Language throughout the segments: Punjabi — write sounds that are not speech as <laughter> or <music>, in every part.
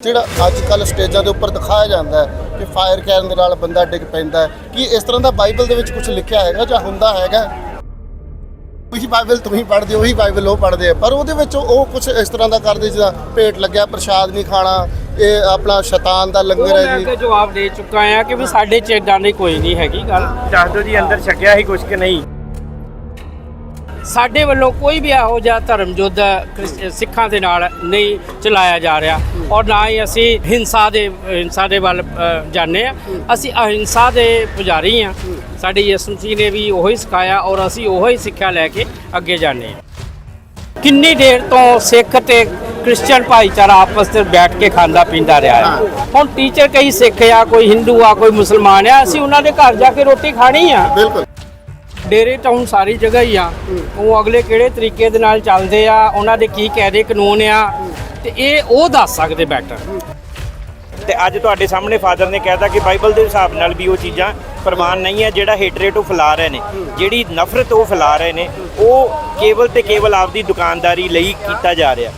ਜਿਹੜਾ ਅੱਜ ਕੱਲ ਸਟੇਜਾਂ ਦੇ ਉੱਪਰ ਦਿਖਾਇਆ ਜਾਂਦਾ ਹੈ ਕਿ ਫਾਇਰ ਕਰਨ ਦੇ ਨਾਲ ਬੰਦਾ ਡਿੱਗ ਪੈਂਦਾ ਹੈ। ਕੀ ਇਸ ਤਰ੍ਹਾਂ ਦਾ ਬਾਈਬਲ ਦੇ ਵਿੱਚ ਕੁਝ ਲਿਖਿਆ ਹੈਗਾ ਜਾਂ ਹੁੰਦਾ ਹੈਗਾ? ਉਹੀ ਬਾਈਬਲ ਤੁਸੀਂ ਪੜ੍ਹਦੇ ਹੋ ਉਹੀ ਬਾਈਬਲ ਉਹ ਪੜ੍ਹਦੇ ਆ। ਪਰ ਉਹਦੇ ਵਿੱਚ ਉਹ ਕੁਝ ਇਸ ਤਰ੍ਹਾਂ ਦਾ ਕਰਦੇ ਜਿਹਦਾ ਭੇਟ ਲੱਗਿਆ ਪ੍ਰਸ਼ਾਦ ਨਹੀਂ ਖਾਣਾ ਇਹ ਆਪਣਾ ਸ਼ੈਤਾਨ ਦਾ ਲੰਗਰ ਮੈਂ ਹੈ ਜੀ। ਜਵਾਬ ਦੇ ਚੁੱਕਾ ਆ ਕਿ ਵੀ ਸਾਡੇ ਚ ਏਦਾਂ ਦੀ ਕੋਈ ਨਹੀਂ ਹੈਗੀ ਗੱਲ। ਦੱਸ ਦਿਓ ਜੀ ਅੰਦਰ ਛਕਿਆ ਸੀ ਕੁਛ ਕਿ ਨਹੀਂ? ਸਾਡੇ ਵੱਲੋਂ ਕੋਈ ਵੀ ਇਹੋ ਜਿਹਾ ਧਰਮ ਯੁੱਧ ਸਿੱਖਾਂ ਦੇ ਨਾਲ ਨਹੀਂ ਚਲਾਇਆ ਜਾ ਰਿਹਾ ਔਰ ਨਾ ਹੀ ਅਸੀਂ ਹਿੰਸਾ ਦੇ ਹਿੰਸਾ ਦੇ ਵੱਲ ਜਾਂਦੇ ਆ ਅਸੀਂ ਅਹਿੰਸਾ ਦੇ ਪੁਜਾਰੀ ਆ ਸਾਡੇ ਯਿਸੂ ਮਸੀਹ ਨੇ ਵੀ ਉਹੀ ਸਿਖਾਇਆ ਔਰ ਅਸੀਂ ਉਹੀ ਸਿੱਖਿਆ ਲੈ ਕੇ ਅੱਗੇ ਜਾਂਦੇ ਆ ਕਿੰਨੀ ਦੇਰ ਤੋਂ ਸਿੱਖ ਤੇ ਕ੍ਰਿਸਚੀਅਨ ਭਾਈਚਾਰਾ ਆਪਸ ਵਿੱਚ ਬੈਠ ਕੇ ਖਾਂਦਾ ਪੀਂਦਾ ਰਿਹਾ ਹੈ। ਹੁਣ ਟੀਚਰ ਕਈ ਸਿੱਖ ਆ ਕੋਈ ਹਿੰਦੂ ਆ ਕੋਈ ਮੁਸਲਮਾਨ ਆ ਅਸੀਂ ਉਹਨਾਂ ਦੇ ਘਰ ਜਾ ਕੇ ਰੋਟੀ ਖਾਣੀ ਆ। ਬਿਲਕੁਲ। ਡੇਰੇ ਟਾਊਨ ਸਾਰੀ ਜਗ੍ਹਾ ਹੀ ਆ। ਉਹ ਅਗਲੇ ਕਿਹੜੇ ਤਰੀਕੇ ਦੇ ਨਾਲ ਚੱਲਦੇ ਆ ਉਹਨਾਂ ਦੇ ਕੀ ਕਾਇਦੇ ਕਾਨੂੰਨ ਆ ਤੇ ਇਹ ਉਹ ਦੱਸ ਸਕਦੇ ਬੈਟਰ ਤੇ ਅੱਜ ਤੁਹਾਡੇ ਸਾਹਮਣੇ ਫਾਦਰ ਨੇ ਕਹਿਤਾ ਕਿ ਬਾਈਬਲ ਦੇ ਹਿਸਾਬ ਨਾਲ ਵੀ ਉਹ ਚੀਜ਼ਾਂ ਪ੍ਰਵਾਨ ਨਹੀਂ ਹੈ ਜਿਹੜਾ ਹੇਟਰੇਟ ਉਹ ਫੈਲਾ ਰਹੇ ਨੇ ਜਿਹੜੀ ਨਫ਼ਰਤ ਉਹ ਫੈਲਾ ਰਹੇ ਨੇ ਉਹ ਕੇਵਲ ਤੇ ਕੇਵਲ ਆਪਦੀ ਦੁਕਾਨਦਾਰੀ ਲਈ ਕੀਤਾ ਜਾ ਰਿਹਾ।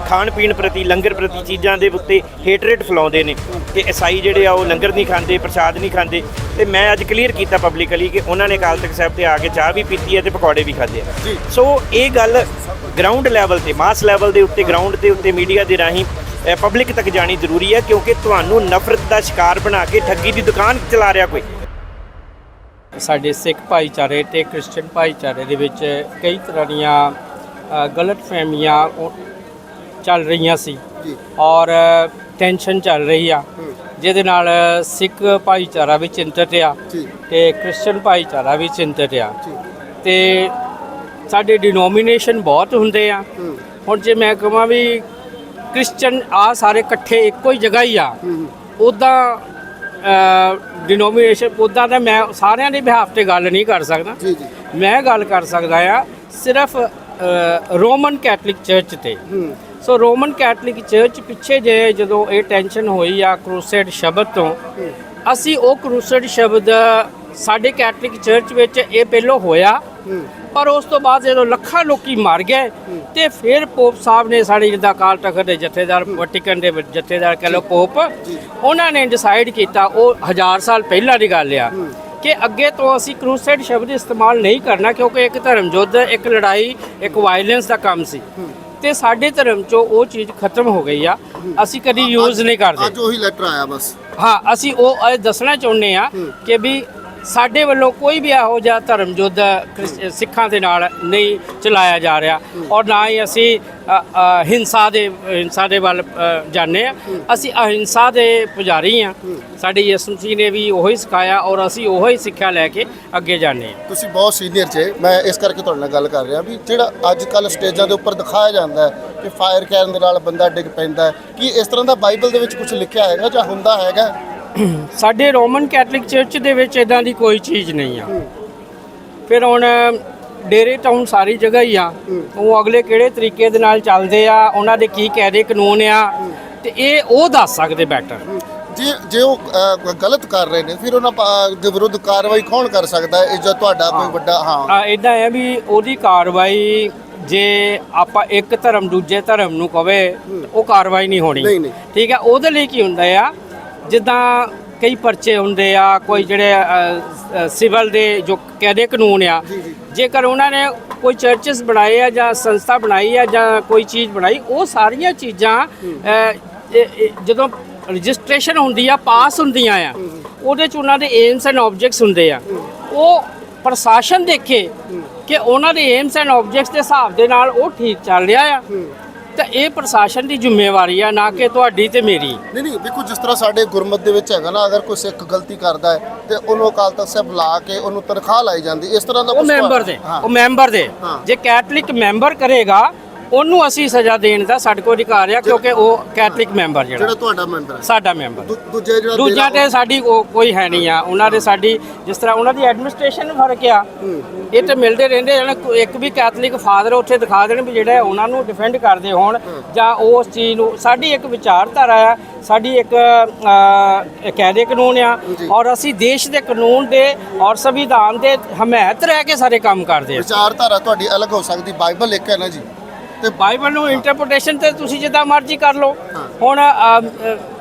ਖਾਣ ਪੀਣ ਪ੍ਰਤੀ ਲੰਗਰ ਪ੍ਰਤੀ ਚੀਜ਼ਾਂ ਦੇ ਉੱਤੇ ਹੇਟਰੇਟ ਫੈਲਾਉਂਦੇ ਨੇ ਕਿ ਈਸਾਈ ਜਿਹੜੇ ਆ ਉਹ ਲੰਗਰ ਨਹੀਂ ਖਾਂਦੇ ਪ੍ਰਸ਼ਾਦ ਨਹੀਂ ਖਾਂਦੇ। ਤੇ ਮੈਂ ਅੱਜ ਕਲੀਅਰ ਕੀਤਾ ਪਬਲਿਕਲੀ ਕਿ ਉਹਨਾਂ ਨੇ ਅਕਾਲ ਤਖਤ ਸਾਹਿਬ ਤੇ ਆ ਕੇ ਚਾਹ ਵੀ ਪੀਤੀ ਹੈ ਤੇ ਪਕੌੜੇ ਵੀ ਖਾਦੇ ਆ। ਸੋ ਇਹ ਗੱਲ ਗਰਾਊਂਡ ਲੈਵਲ ਤੇ ਮਾਸ ਲੈਵਲ ਦੇ ਉੱਤੇ ਗਰਾਊਂਡ ਦੇ ਉੱਤੇ ਮੀਡੀਆ ਦੇ ਰਾਹੀਂ ਪਬਲਿਕ ਤੱਕ ਜਾਣੀ ਜ਼ਰੂਰੀ ਹੈ ਕਿਉਂਕਿ ਤੁਹਾਨੂੰ ਨਫ਼ਰਤ ਦਾ ਸ਼ਿਕਾਰ ਬਣਾ ਕੇ ਠੱਗੀ ਦੀ ਦੁਕਾਨ ਚਲਾ ਰਿਹਾ ਕੋਈ। ਸਾਡੇ ਸਿੱਖ ਭਾਈਚਾਰੇ ਤੇ ਕ੍ਰਿਸਚੀਅਨ ਭਾਈਚਾਰੇ ਦੇ ਵਿੱਚ ਕਈ ਤਰ੍ਹਾਂ ਦੀਆਂ ਗਲਤ ਫਹਿਮੀਆਂ ਚੱਲ ਰਹੀਆਂ ਸੀ। ਜੀ। ਔਰ ਟੈਨਸ਼ਨ ਚੱਲ ਰਹੀ ਆ। ਜਿਹਦੇ ਨਾਲ ਸਿੱਖ ਭਾਈਚਾਰਾ ਵੀ ਚਿੰਤਤ ਆ ਤੇ ਕ੍ਰਿਸਚੀਅਨ ਭਾਈਚਾਰਾ ਵੀ ਚਿੰਤਤ ਆ। ਤੇ ਸਾਡੇ ਡਿਨੋਮੀਨੇਸ਼ਨ ਬਹੁਤ ਹੁੰਦੇ ਆ। ਹੁਣ ਜੇ ਮੈਂ ਕਹਾਂ ਵੀ ਕ੍ਰਿਸਚੀਅਨ ਆ ਸਾਰੇ ਇਕੱਠੇ ਇੱਕੋ ਹੀ ਜਗ੍ਹਾ ਹੀ ਆ। ਉਦਾਂ ਡਿਨੋਮੀਨੇਸ਼ਨ ਉਦਾਂ ਤਾਂ ਮੈਂ ਸਾਰਿਆਂ ਦੇ ਬਿਹਾਫ ਤੇ ਗੱਲ ਨਹੀਂ ਕਰ ਸਕਦਾ। ਮੈਂ ਗੱਲ ਕਰ ਸਕਦਾ ਆ ਸਿਰਫ ਰੋਮਨ ਕੈਥੋਲਿਕ ਚਰਚ ਤੇ। ਸੋ ਰੋਮਨ ਕੈਥੋਲਿਕ ਚਰਚ ਪਿੱਛੇ ਜੇ ਜਦੋਂ ਇਹ ਟੈਨਸ਼ਨ ਹੋਈ ਆ ਕਰੂਸੇਡ ਸ਼ਬਦ ਤੋਂ, ਅਸੀਂ ਉਹ ਕਰੂਸੇਡ ਸ਼ਬਦ ਸਾਡੇ ਕੈਥੋਲਿਕ ਚਰਚ ਵਿੱਚ ਇਹ ਪਹਿਲੋਂ ਹੋਇਆ। ਪਰ ਉਸ ਤੋਂ ਬਾਅਦ ਜਦੋਂ ਲੱਖਾਂ ਲੋਕੀ ਮਰ ਗਏ ਤੇ ਫਿਰ ਪੋਪ ਸਾਹਿਬ ਨੇ ਸਾਡੇ ਜਿੱਦਾਂ ਕਾਲ ਤਖਤ ਦੇ ਜਥੇਦਾਰ ਵੈਟੀਕਨ ਦੇ ਜਥੇਦਾਰ ਕਹ ਲਓ ਪੋਪ ਉਹਨਾਂ ਨੇ ਡਿਸਾਈਡ ਕੀਤਾ, ਉਹ ਹਜ਼ਾਰ ਸਾਲ ਪਹਿਲਾਂ ਦੀ ਗੱਲ ਆ ਕਿ ਅੱਗੇ ਤੋਂ ਅਸੀਂ ਕਰੂਸੇਡ ਸ਼ਬਦ ਇਸਤੇਮਾਲ ਨਹੀਂ ਕਰਨਾ ਕਿਉਂਕਿ ਇੱਕ ਧਰਮ ਯੁੱਧ ਇੱਕ ਲੜਾਈ, ਇੱਕ ਵਾਇਲੈਂਸ ਦਾ ਕੰਮ ਸੀ। ਤੇ ਸਾਡੇ ਧਰਮ 'ਚੋਂ ਉਹ ਚੀਜ਼ ਖਤਮ ਹੋ ਗਈ ਆ। ਅਸੀਂ ਕਦੀ ਯੂਜ਼ ਨਹੀਂ ਕਰਦੇ। ਅੱਜ ਉਹੀ ਲੈਟਰ ਆਇਆ ਬਸ। ਹਾਂ ਅਸੀਂ ਉਹ ਇਹ ਦੱਸਣਾ ਚਾਹੁੰਦੇ ਆ ਕਿ ਵੀ ਸਾਡੇ ਵੱਲੋਂ ਕੋਈ ਵੀ ਇਹੋ ਜਿਹਾ ਧਰਮ ਯੁੱਧ ਸਿੱਖਾਂ ਦੇ ਨਾਲ ਨਹੀਂ ਚਲਾਇਆ ਜਾ ਰਿਹਾ। ਔਰ ਨਾ ਹੀ ਅਸੀਂ ਹਿੰਸਾ ਦੇ ਹਿੰਸਾ ਦੇ ਵੱਲ ਜਾਂਦੇ ਆ। ਅਸੀਂ ਅਹਿੰਸਾ ਦੇ ਪੁਜਾਰੀ ਆ। ਸਾਡੇ ਯਿਸੂ ਮਸੀਹ ਨੇ ਵੀ ਉਹੀ ਸਿਖਾਇਆ ਔਰ ਅਸੀਂ ਉਹੀ ਸਿੱਖਿਆ ਲੈ ਕੇ ਅੱਗੇ ਜਾਂਦੇ ਆ। ਤੁਸੀਂ ਬਹੁਤ ਸੀਨੀਅਰ ਜੇ। ਮੈਂ ਇਸ ਕਰਕੇ ਤੁਹਾਡੇ ਨਾਲ ਗੱਲ ਕਰ ਰਿਹਾ ਵੀ ਜਿਹੜਾ ਅੱਜ ਕੱਲ ਸਟੇਜਾਂ ਦੇ ਉੱਪਰ ਦਿਖਾਇਆ ਜਾਂਦਾ ਹੈ ਕਿ ਫਾਇਰ ਕਰਨ ਦੇ ਨਾਲ ਬੰਦਾ ਡਿੱਗ ਪੈਂਦਾ ਕੀ ਇਸ ਤਰ੍ਹਾਂ ਦਾ ਬਾਈਬਲ ਦੇ ਵਿੱਚ ਕੁਝ ਲਿਖਿਆ ਹੈਗਾ ਜਾਂ ਹੁੰਦਾ ਹੈਗਾ? <clears throat> ਸਾਡੇ ਰੋਮਨ ਕੈਥੋਲਿਕ ਚਰਚ ਦੇ ਵਿੱਚ ਇਦਾਂ ਦੀ ਕੋਈ ਚੀਜ਼ ਨਹੀਂ ਆ। ਫਿਰ ਹੁਣ ਡੇਰੇ ਟਾਊਨ ਸਾਰੀ ਜਗ੍ਹਾ ਹੀ ਆ। ਉਹ ਅਗਲੇ ਕਿਹੜੇ ਤਰੀਕੇ ਦੇ ਨਾਲ ਚੱਲਦੇ ਆ ਉਹਨਾਂ ਦੇ ਕੀ ਕਾਇਦੇ ਕਾਨੂੰਨ ਆ ਤੇ ਇਹ ਉਹ ਦੱਸ ਸਕਦੇ ਬੈਟਰ ਜੇ ਜੇ ਉਹ ਅ, ਗਲਤ ਕਰ ਰਹੇ ਨੇ ਫਿਰ ਉਹਨਾਂ ਪਾ- ਦੇ ਵਿਰੁੱਧ ਕਾਰਵਾਈ ਕੌਣ ਕਰ ਸਕਦਾ ਹੈ? ਇਹ ਜਾਂ ਤੁਹਾਡਾ ਕੋਈ ਵੱਡਾ ਹਾਂ। ਆ ਇਦਾਂ ਹੈ ਵੀ ਉਹਦੀ ਕਾਰਵਾਈ ਜੇ ਆਪਾਂ ਇੱਕ ਧਰਮ ਦੂਜੇ ਧਰਮ ਨੂੰ ਕਵੇ ਉਹ ਕਾਰਵਾਈ ਨਹੀਂ ਹੋਣੀ। ਨਹੀਂ, ਨਹੀਂ। ਠੀਕ ਹੈ ਉਹਦੇ ਲਈ ਕੀ ਹੁੰਦਾ ਆ? ਜਿੱਦਾਂ ਕਈ ਪਰਚੇ ਹੁੰਦੇ ਆ ਕੋਈ ਜਿਹੜੇ ਸਿਵਲ ਦੇ ਜੋ ਕਾਇਦੇ ਕਾਨੂੰਨ ਆ ਜੀ, ਜੀ। ਜੇਕਰ ਉਹਨਾਂ ਨੇ ਕੋਈ ਚਰਚਸ ਬਣਾਏ ਆ ਜਾਂ ਸੰਸਥਾ ਬਣਾਈ ਆ ਜਾਂ ਕੋਈ ਚੀਜ਼ ਬਣਾਈ ਉਹ ਸਾਰੀਆਂ ਚੀਜ਼ਾਂ ਜਦੋਂ ਰਜਿਸਟ੍ਰੇਸ਼ਨ ਹੁੰਦੀ ਆ ਪਾਸ ਹੁੰਦੀਆਂ ਆ ਉਹਦੇ ਚ ਉਹਨਾਂ ਦੇ ਏਮਸ ਐਂਡ ਆਬਜੈਕਟਸ ਹੁੰਦੇ ਆ। ਉਹ ਪ੍ਰਸ਼ਾਸਨ ਦੇਖੇ ਕਿ ਉਹਨਾਂ ਦੇ ਏਮਸ ਐਂਡ ਆਬਜੈਕਟਸ ਦੇ ਹਿਸਾਬ ਦੇ ਨਾਲ ਉਹ ਠੀਕ ਚੱਲ ਰਿਹਾ ਆ। ਤਾਂ ਇਹ ਪ੍ਰਸ਼ਾਸਨ ਦੀ ਜ਼ਿੰਮੇਵਾਰੀ ਆ ਨਾ ਕਿ ਤੁਹਾਡੀ ਤੇ ਮੇਰੀ। ਨਹੀਂ ਨਹੀਂ ਦੇਖੋ ਜਿਸ ਤਰ੍ਹਾਂ ਸਾਡੇ ਗੁਰਮਤ ਦੇ ਵਿੱਚ ਹੈਗਾ ਨਾ ਅਗਰ ਕੋਈ ਸਿੱਖ ਗਲਤੀ ਕਰਦਾ ਹੈ ਤੇ ਉਹਨੂੰ ਅਕਾਲ ਤਖਤ ਸਾਹਿਬ ਬੁਲਾ ਕੇ ਉਹਨੂੰ ਤਨਖਾਹ ਲਾਈ ਜਾਂਦੀ। ਇਸ ਤਰ੍ਹਾਂ ਦਾ ਉਹ ਕੁਛ ਮੈਂਬਰ ਦੇ ਹਾਂ। ਉਹ ਮੈਂਬਰ ਦੇ। ਹਾਂ। ਜੇ ਕੈਥੋਲਿਕ ਮੈਂਬਰ ਕਰੇਗਾ ਉਹਨੂੰ ਅਸੀਂ ਸਜ਼ਾ ਦੇਣ ਦਾ ਸਾਡੇ ਕੋਲ ਅਧਿਕਾਰ ਆ ਕਿਉਂਕਿ ਉਹ ਕੈਥੋਲਿਕ ਮੈਂਬਰ ਜਿਹੜਾ। ਜਿਹੜਾ ਤੁਹਾਡਾ ਮੈਂਬਰ ਹੈ ਸਾਡਾ ਮੈਂਬਰ। ਦੂ- ਦੂਜੇ ਜਿਹੜਾ ਦੂਜਾ ਤੇ ਸਾਡੀ ਕੋਈ ਹੈ ਨਹੀਂ ਆ। ਉਹਨਾਂ ਦੇ ਸਾਡੀ ਜਿਸ ਤਰ੍ਹਾਂ ਉਹਨਾਂ ਦੀ ਐਡਮਿਨਿਸਟ੍ਰੇਸ਼ਨ ਫ਼ਰਕ ਆ। ਇਹ ਤੇ ਮਿਲਦੇ ਰਹਿੰਦੇ ਹਨ ਇੱਕ ਵੀ ਕੈਥੋਲਿਕ ਫਾਦਰ ਉੱਥੇ ਦਿਖਾ ਦੇਣ ਵੀ ਜਿਹੜਾ ਉਹਨਾਂ ਨੂੰ ਡਿਫੈਂਡ ਕਰਦੇ ਹੋਣ ਜਾਂ ਉਸ ਚੀਜ਼ ਨੂੰ। ਸਾਡੀ ਇੱਕ ਵਿਚਾਰਧਾਰਾ ਆ ਸਾਡੀ ਇੱਕ ਅ, ਕਾਇਦੇ ਕਾਨੂੰਨ ਆ। ਔਰ ਅਸੀਂ ਦੇਸ਼ ਦੇ ਕਾਨੂੰਨ ਦੇ ਔਰ ਸੰਵਿਧਾਨ ਦੇ ਹਮਾਇਤ ਰਹਿ ਕੇ ਸਾਰੇ ਕੰਮ ਕਰਦੇ ਆ। ਵਿਚਾਰਧਾਰਾ ਤੁਹਾਡੀ ਅਲੱਗ ਹੋ ਸਕਦੀ ਬਾਈਬਲ ਇੱਕ ਹੈ ਨਾ ਜੀ। ਤੇ ਬਾਈਬਲ ਨੂੰ ਇੰਟਰਪ੍ਰੀਟੇਸ਼ਨ ਤੇ ਤੁਸੀਂ ਜਿੱਦਾਂ ਮਰਜ਼ੀ ਕਰ ਲਓ। ਹੁਣ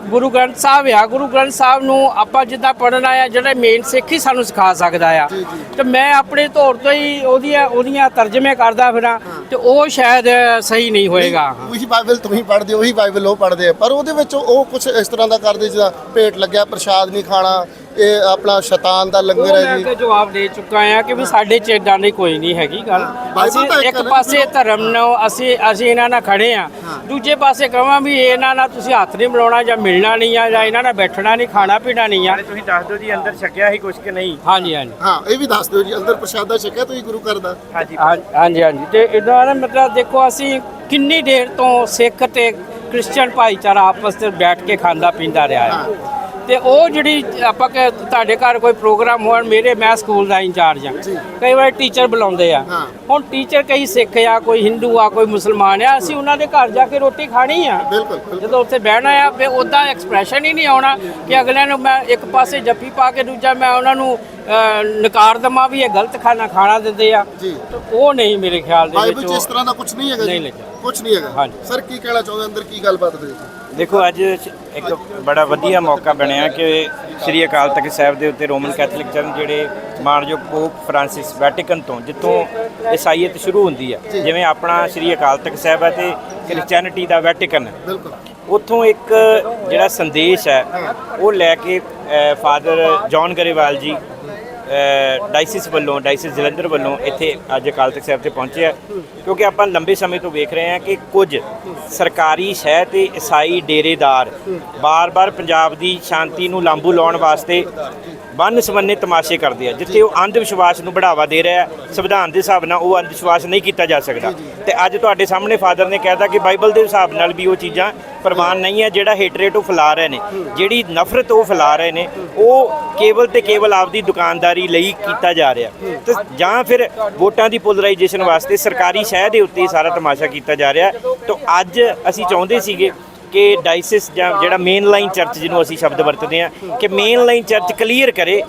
ਗੁਰੂ ਗ੍ਰੰਥ ਸਾਹਿਬ ਆ। ਗੁਰੂ ਗ੍ਰੰਥ ਸਾਹਿਬ ਨੂੰ ਆਪਾਂ ਜਿੱਦਾਂ ਪੜ੍ਹਨਾ ਆ ਜਿਹੜਾ ਮੇਨ ਸਿੱਖ ਹੀ ਸਾਨੂੰ ਸਿਖਾ ਸਕਦਾ ਆ। ਤੇ ਮੈਂ ਆਪਣੇ ਤੌਰ ਤੋਂ ਹੀ ਉਹਦੀਆਂ ਉਹਦੀਆਂ ਤਰਜਮੇ ਕਰਦਾ ਫਿਰਾਂ ਤੇ ਉਹ ਸ਼ਾਇਦ ਸਹੀ ਨਹੀਂ ਹੋਏਗਾ। ਉਹੀ ਬਾਈਬਲ ਤੁਸੀਂ ਪੜ੍ਹਦੇ ਹੋ, ਉਹੀ ਬਾਈਬਲ ਉਹ ਪੜ੍ਹਦੇ ਆ। ਪਰ ਉਹਦੇ ਵਿੱਚ ਉਹ ਕੁਝ ਇਸ ਤਰ੍ਹਾਂ ਦਾ ਕਰਦੇ ਜਿੱਦਾਂ ਭੇਟ ਲੱਗਿਆ ਪ੍ਰਸ਼ਾਦ ਨਹੀਂ ਖਾਣਾ ਇਹ ਆਪਣਾ ਸ਼ੈਤਾਨ ਦਾ ਲੰਗਰ ਮੈਂ ਹੈ ਜੀ। ਅੱਗੇ ਜਵਾਬ ਦੇ ਚੁੱਕਾ ਆ ਕਿ ਵੀ ਸਾਡੇ ਚ ਏਦਾਂ ਦੀ ਕੋਈ ਨਹੀਂ ਹੈਗੀ ਗੱਲ। ਅਸੀਂ ਤਾਂ ਇੱਕ ਪਾਸੇ ਧਰਮ ਨੂੰ ਅਸੀਂ ਅਸੀਂ ਇਹਨਾਂ ਨਾਲ ਖੜੇ ਆ ਦੂਜੇ ਪਾਸੇ ਕਹਾਂ ਵੀ ਇਹਨਾਂ ਨਾਲ ਤੁਸੀਂ ਹੱਥ ਨਹੀਂ ਮਿਲਾਉਣਾ ਜਾਂ ਮਿਲਣਾ ਨਹੀਂ ਆ ਜਾਂ ਇਹਨਾਂ ਨਾਲ ਬੈਠਣਾ ਨਹੀਂ ਖਾਣਾ ਪੀਣਾ ਨਹੀਂ ਆ। ਤੁਸੀਂ ਦੱਸ ਦਿਓ ਜੀ ਅੰਦਰ ਛਕਿਆ ਹੀ ਕੁਝ ਕਿ ਨਹੀਂ? ਹਾਂਜੀ ਹਾਂਜੀ। ਹਾਂ ਇਹ ਵੀ ਦੱਸ ਦਿਓ ਜੀ ਅੰਦਰ ਪ੍ਰਸ਼ਾਦਾ ਛਕਿਆ ਤੁਸੀਂ ਗੁਰੂ ਘਰ ਦਾ? ਹਾਂਜੀ। ਹਾਂਜੀ ਹਾਂਜੀ। ਤੇ ਇਦਾਂ ਨਾ ਮਤਲਬ ਦੇਖੋ ਅਸੀਂ ਕਿੰਨੀ ਦੇਰ ਤੋਂ ਸਿੱਖ ਤੇ ਕ੍ਰਿਸਚੀਅਨ ਭਾਈਚਾਰਾ ਆਪਸ ਵਿੱਚ ਬੈਠ ਕੇ ਖਾਂਦਾ ਪੀਂਦਾ ਰਿਹਾ ਹੈ। ਤੇ ਉਹ ਜਿਹੜੀ ਆਪਾਂ ਕਿ ਤੁਹਾਡੇ ਘਰ ਕੋਈ ਪ੍ਰੋਗਰਾਮ ਹੋਣ ਮੇਰੇ ਮੈਂ ਸਕੂਲ ਦਾ ਇੰਚਾਰਜ ਹਾਂ। ਕਈ ਵਾਰ ਟੀਚਰ ਬੁਲਾਉਂਦੇ ਆ। ਹੁਣ ਟੀਚਰ ਕਈ ਸਿੱਖ ਆ ਕੋਈ ਹਿੰਦੂ ਆ ਕੋਈ ਮੁਸਲਮਾਨ ਆ ਅਸੀਂ ਉਹਨਾਂ ਦੇ ਘਰ ਜਾ ਕੇ ਰੋਟੀ ਖਾਣੀ ਆ। ਜਦੋਂ ਉੱਥੇ ਬਹਿਣਾ ਆ ਫੇ ਉਦਾਂ ਐਕਸਪ੍ਰੈਸ਼ਨ ਹੀ ਨਹੀਂ ਆਉਣਾ ਕਿ ਅਗਲਿਆਂ ਨੂੰ ਮੈਂ ਇੱਕ ਪਾਸੇ ਜੱਫੀ ਪਾ ਕੇ ਦੂਜਾ ਮੈਂ ਉਹਨਾਂ ਨੂੰ ਨਕਾਰ ਦਵਾਂ ਵੀ ਇਹ ਗਲਤ ਖਾਣਾ ਖਾਣਾ ਦਿੰਦੇ ਆ। ਉਹ ਨਹੀਂ ਮੇਰੇ ਖਿਆਲ ਦੇ ਬਾਈਬਲ ਵਿੱਚ 'ਚ ਇਸ ਤਰ੍ਹਾਂ ਦਾ ਕੁਝ ਨਹੀਂ ਹੈਗਾ ਜੀ। ਕੁਝ ਨਹੀਂ ਹੈਗਾ। ਸਰ ਕੀ ਕਹਿਣਾ ਚਾਹੁੰਦੇ ਅੰਦਰ ਕੀ ਗੱਲਬਾਤ ਜੀ ਦੇਖੋ ਅੱਜ ਇੱਕ ਬੜਾ ਵਧੀਆ ਮੌਕਾ ਬਣਿਆ ਕਿ ਸ੍ਰੀ ਅਕਾਲ ਤਖਤ ਸਾਹਿਬ ਦੇ ਉੱਤੇ ਰੋਮਨ ਕੈਥੋਲਿਕ ਚਰਨ ਜਿਹੜੇ ਮਾਨਯੋਗ ਪੋਪ ਫਰਾਂਸਿਸ ਵੈਟੀਕਨ ਤੋਂ ਜਿੱਥੋਂ ਈਸਾਈਅਤ ਸ਼ੁਰੂ ਹੁੰਦੀ ਹੈ ਜਿਵੇਂ ਆਪਣਾ ਸ੍ਰੀ ਅਕਾਲ ਤਖਤ ਸਾਹਿਬ ਹੈ ਤੇ ਕ੍ਰਿਸਚੀਅਨਿਟੀ ਦਾ ਵੈਟੀਕਨ। ਹੈ ਬਿਲਕੁਲ। ਉੱਥੋਂ ਇੱਕ ਜਿਹੜਾ ਸੰਦੇਸ਼ ਹੈ ਉਹ ਲੈ ਕੇ ਫਾਦਰ ਜੌਨ ਗਰੇਵਾਲ ਜੀ ਅ, ਡਾਇਸਿਸ ਵੱਲੋਂ ਡਾਇਸਿਸ ਜਲੰਧਰ ਵੱਲੋਂ ਇੱਥੇ ਅੱਜ ਅਕਾਲ ਤਖਤ ਸਾਹਿਬ ਤੇ ਪਹੁੰਚੇ ਆ। ਕਿਉਂਕਿ ਆਪਾਂ ਲੰਬੇ ਸਮੇਂ ਤੋਂ ਵੇਖ ਰਹੇ ਹਾਂ ਕਿ ਕੁਝ ਸਰਕਾਰੀ ਸ਼ਹਿ ਤੇ ਈਸਾਈ ਡੇਰੇਦਾਰ ਬਾਰ-ਬਾਰ ਪੰਜਾਬ ਦੀ ਸ਼ਾਂਤੀ ਨੂੰ ਲਾਂਬੂ ਲਾਉਣ ਵਾਸਤੇ ਬੰਨ ਸਬੰਨੇ ਤਮਾਸ਼ੇ ਕਰਦੇ ਆ ਜਿੱਥੇ ਉਹ ਅੰਧ ਵਿਸ਼ਵਾਸ ਨੂੰ ਬੜਾਵਾ ਦੇ ਰਿਹਾ ਸੰਵਿਧਾਨ ਦੇ ਹਿਸਾਬ ਨਾਲ ਉਹ ਅੰਧ ਵਿਸ਼ਵਾਸ ਨਹੀਂ ਕੀਤਾ ਜਾ ਸਕਦਾ। ਤੇ ਅੱਜ ਤੁਹਾਡੇ ਸਾਹਮਣੇ ਫਾਦਰ ਨੇ ਕਹਿਤਾ ਕਿ ਬਾਈਬਲ ਦੇ ਹਿਸਾਬ ਨਾਲ ਵੀ ਉਹ ਚੀਜ਼ਾਂ ਪ੍ਰਮਾਣ ਨਹੀਂ ਹੈ ਜਿਹੜਾ ਹੇਟਰੇਟ ਉਹ ਫੈਲਾ ਰਹੇ ਨੇ। ਜਿਹੜੀ ਨਫ਼ਰਤ ਉਹ ਫੈਲਾ ਰਹੇ ਨੇ ਉਹ ਕੇਵਲ ਤੇ ਕੇਵਲ ਆਪਦੀ ਦੁਕਾਨਦਾਰੀ ਲਈ ਕੀਤਾ ਜਾ ਰਿਹਾ। ਤੇ ਜਾਂ ਫਿਰ ਵੋਟਾਂ ਦੀ ਪੋਲਰਾਈਜੇਸ਼ਨ ਵਾਸਤੇ ਸਰਕਾਰੀ ਸ਼ਹਿ ਦੇ ਉੱਤੇ ਸਾਰਾ ਤਮਾਸ਼ਾ ਕੀਤਾ ਜਾ ਰਿਹਾ। ਤਾਂ ਅੱਜ ਅਸੀਂ ਚਾਹੁੰਦੇ ਸੀਗੇ ਕਿ ਡਾਇਸਿਸ ਜਾਂ ਜਿਹੜਾ ਮੇਨ ਲਾਈਨ ਚਰਚ ਜਿਹਨੂੰ ਅਸੀਂ ਸ਼ਬਦ ਵਰਤਦੇ ਹਾਂ, ਕਿ ਮੇਨ ਲਾਈਨ ਚਰਚ ਕਲੀਅਰ ਕਰੇ,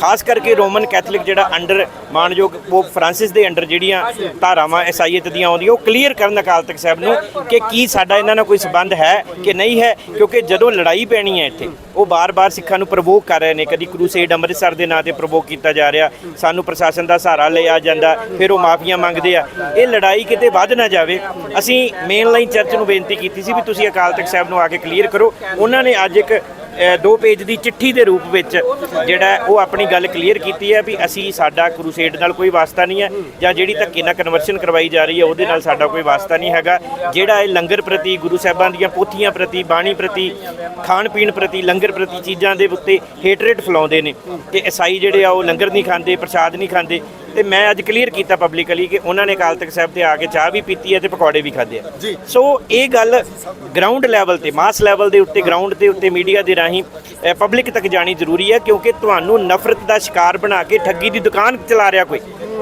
ਖਾਸ ਕਰਕੇ ਰੋਮਨ ਕੈਥੋਲਿਕ ਜਿਹੜਾ ਅੰਡਰ ਮਾਨਯੋਗ ਪੋਪ ਫਰਾਂਸਿਸ ਦੇ ਅੰਡਰ ਜਿਹੜੀਆਂ ਧਾਰਾਵਾਂ ਇਸਾਈਅਤ ਦੀਆਂ ਆਉਂਦੀਆਂ, ਉਹ ਕਲੀਅਰ ਕਰਨ ਅਕਾਲ ਤਖਤ ਸਾਹਿਬ ਨੂੰ ਕਿ ਕੀ ਸਾਡਾ ਇਹਨਾਂ ਨਾਲ ਕੋਈ ਸਬੰਧ ਹੈ ਕਿ ਨਹੀਂ ਹੈ, ਕਿਉਂਕਿ ਜਦੋਂ ਲੜਾਈ ਪੈਣੀ ਹੈ ਇੱਥੇ, ਉਹ ਬਾਰ-ਬਾਰ ਸਿੱਖਾਂ ਨੂੰ ਪ੍ਰਵੋਕ ਕਰ ਰਹੇ ਨੇ, ਕਦੀ ਕਰੂਸੇਡ ਅੰਮ੍ਰਿਤਸਰ ਦੇ ਨਾਂ ਤੇ ਪ੍ਰਵੋਕ ਕੀਤਾ ਜਾ ਰਿਹਾ, ਸਾਨੂੰ ਪ੍ਰਸ਼ਾਸਨ ਦਾ ਸਹਾਰਾ ਲਿਆ ਜਾਂਦਾ, ਫਿਰ ਉਹ ਮਾਫੀਆਂ ਮੰਗਦੇ ਆ। ਇਹ ਲੜਾਈ ਕਿਤੇ ਵੱਧ ਨਾ ਜਾਵੇ। ਅਸੀਂ ਮੇਨ ਲਾਈਨ ਚਰਚ ਨੂੰ ਬੇਨਤੀ ਕੀਤੀ ਸੀ ਵੀ ਤੁਸੀਂ ਅਕਾਲ ਤਖਤ ਸਾਹਿਬ ਨੂੰ ਆ ਕੇ ਕਲੀਅਰ ਕਰੋ। ਉਹਨਾਂ ਨੇ ਅੱਜ ਇੱਕ ਦੋ ਪੇਜ ਦੀ ਚਿੱਠੀ ਦੇ ਰੂਪ ਵਿੱਚ ਜਿਹੜਾ ਉਹ ਆਪਣੀ ਗੱਲ ਕਲੀਅਰ ਕੀਤੀ ਹੈ ਵੀ ਅਸੀਂ ਸਾਡਾ ਕਰੂਸੇਡ ਨਾਲ ਕੋਈ ਵਾਸਤਾ ਨਹੀਂ ਹੈ ਜਾਂ ਜਿਹੜੀ ਧੱਕੇ ਨਾਲ ਕਨਵਰਸ਼ਨ ਕਰਵਾਈ ਜਾ ਰਹੀ ਹੈ, ਉਹਦੇ ਨਾਲ ਸਾਡਾ ਕੋਈ ਵਾਸਤਾ ਨਹੀਂ ਹੈਗਾ। ਜਿਹੜਾ ਇਹ ਲੰਗਰ ਪ੍ਰਤੀ, ਗੁਰੂ ਸਾਹਿਬਾਨ ਦੀਆਂ ਪੋਥੀਆਂ ਪ੍ਰਤੀ, ਬਾਣੀ ਪ੍ਰਤੀ, ਖਾਣ ਪੀਣ ਪ੍ਰਤੀ, ਲੰਗਰ ਪ੍ਰਤੀ ਚੀਜ਼ਾਂ ਦੇ ਉੱਤੇ ਹੇਟਰੇਟ ਫੈਲਾਉਂਦੇ ਨੇ। ਕਿ ਈਸਾਈ ਜਿਹੜੇ ਆ, ਉਹ ਲੰਗਰ ਨਹੀਂ ਖਾਂਦੇ, ਪ੍ਰਸ਼ਾਦ ਨਹੀਂ ਖਾਂਦੇ। ਤੇ ਮੈਂ ਅੱਜ ਕਲੀਅਰ ਕੀਤਾ ਪਬਲਿਕਲੀ ਕਿ ਉਹਨਾਂ ਨੇ ਅਕਾਲ ਤਖਤ ਸਾਹਿਬ ਤੇ ਆ ਕੇ ਚਾਹ ਵੀ ਪੀਤੀ ਹੈ ਤੇ ਪਕੌੜੇ ਵੀ ਖਾਦੇ ਆ। ਸੋ ਇਹ ਗੱਲ ਗਰਾਊਂਡ ਲੈਵਲ ਤੇ ਮਾਸ ਲੈਵਲ ਦੇ ਉੱਤੇ ਗਰਾਊਂਡ ਦੇ ਉੱਤੇ ਮੀਡੀਆ ਦੇ ਰਾਹੀਂ ਪਬਲਿਕ ਤੱਕ ਜਾਣੀ ਜ਼ਰੂਰੀ ਹੈ ਕਿਉਂਕਿ ਤੁਹਾਨੂੰ ਨਫ਼ਰਤ ਦਾ ਸ਼ਿਕਾਰ ਬਣਾ ਕੇ ਠੱਗੀ ਦੀ ਦੁਕਾਨ ਚਲਾ ਰਿਹਾ ਕੋਈ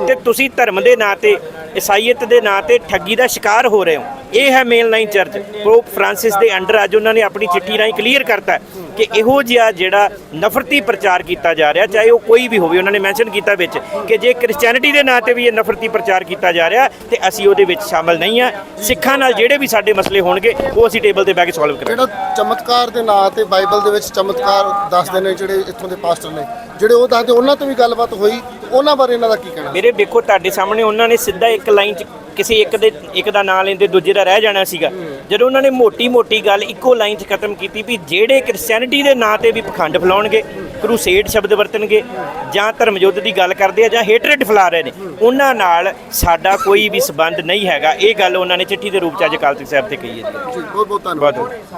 ਤੇ ਤੁਸੀਂ ਧਰਮ ਦੇ ਨਾਂ ਤੇ ਇਸਾਈਅਤ ਦੇ ਨਾਂ ਤੇ ਠੱਗੀ ਦਾ ਸ਼ਿਕਾਰ ਹੋ ਰਹੇ ਹੋ। ਇਹ ਹੈ main line church Pope Francis ਦੇ ਅੰਡਰ ਅੱਜ ਉਹਨਾਂ ਨੇ ਆਪਣੀ ਚਿੱਠੀ ਰਾਹੀਂ ਕਲੀਅਰ ਕਰਤਾ ਕਿ ਇਹੋ ਜਿਹਾ ਜਿਹੜਾ ਨਫ਼ਰਤੀ ਪ੍ਰਚਾਰ ਕੀਤਾ ਜਾ ਰਿਹਾ, ਚਾਹੇ ਉਹ ਕੋਈ ਵੀ ਹੋਵੇ, ਉਹਨਾਂ ਨੇ ਮੈਂਸ਼ਨ ਕੀਤਾ ਵਿੱਚ ਕਿ ਜੇ ਕ੍ਰਿਸਚੀਅਨਿਟੀ ਦੇ ਨਾਂ ਤੇ ਵੀ ਇਹ ਨਫ਼ਰਤੀ ਪ੍ਰਚਾਰ ਕੀਤਾ ਜਾ ਰਿਹਾ, ਤੇ ਅਸੀਂ ਉਹਦੇ ਵਿੱਚ ਸ਼ਾਮਲ ਨਹੀਂ ਆ ਸਿੱਖਾਂ ਨਾਲ ਜਿਹੜੇ ਵੀ ਸਾਡੇ ਮਸਲੇ ਹੋਣਗੇ, ਉਹ ਅਸੀਂ ਟੇਬਲ ਤੇ ਬਹਿ ਕੇ ਸੋਲਵ ਕਰਾਂਗੇ। ਜਿਹੜਾ ਚਮਤਕਾਰ ਦੇ ਨਾਂ ਤੇ ਬਾਈਬਲ ਦੇ ਵਿੱਚ ਚਮਤਕਾਰ ਦੱਸਦੇ ਨੇ ਜਿਹੜੇ ਇੱਥੋਂ ਦੇ ਪਾਸਟਰ ਨੇ, ਜਿਹੜੇ ਉਹ ਦੱਸਦੇ, ਉਹਨਾਂ ਤੋਂ ਵੀ ਗੱਲਬਾਤ ਹੋਈ। ਉਹਨਾਂ ਬਾਰੇ ਇਹਨਾਂ ਦਾ ਕੀ ਕਹਿਣਾ? ਮੇਰੇ ਵੇਖੋ ਤੁਹਾਡੇ ਸਾਹਮਣੇ ਉਹਨਾਂ ਨੇ ਸਿੱਧਾ ਇੱਕ ਲਾਈਨ 'ਚ ਕਿਸੇ ਇੱਕ ਦੇ ਇੱਕ ਦਾ ਨਾਂ ਲੈਂਦੇ ਦੂਜੇ ਦਾ ਰਹਿ ਜਾਣਾ ਸੀਗਾ। ਜਦੋਂ ਉਹਨਾਂ ਨੇ ਮੋਟੀ-ਮੋਟੀ ਗੱਲ ਇੱਕੋ ਲਾਈਨ 'ਚ ਖਤਮ ਕੀਤੀ ਵੀ ਜਿਹੜੇ ਕ੍ਰਿਸਚੀਅਨਿਟੀ ਦੇ ਨਾਂ ਤੇ ਵੀ ਪਖੰਡ ਫੈਲਾਉਣਗੇ ਕਰੂਸੇਡ ਸ਼ਬਦ ਵਰਤਣਗੇ ਜਾਂ ਧਰਮ ਯੁੱਧ ਦੀ ਗੱਲ ਕਰਦੇ ਆ ਜਾਂ ਹੇਟਰੇਟ ਫੈਲਾ ਰਹੇ ਨੇ ਉਹਨਾਂ ਨਾਲ ਸਾਡਾ ਕੋਈ ਵੀ ਸਬੰਧ ਨਹੀਂ ਹੈਗਾ। ਇਹ ਗੱਲ ਉਹਨਾਂ ਨੇ ਚਿੱਠੀ ਦੇ ਰੂਪ 'ਚ ਅੱਜ ਅਕਾਲ ਤਖਤ ਸਾਹਿਬ ਤੇ ਕਹੀ ਹੈ। ਜੀ ਬਹੁਤ ਬਹੁਤ ਧੰਨਵਾਦ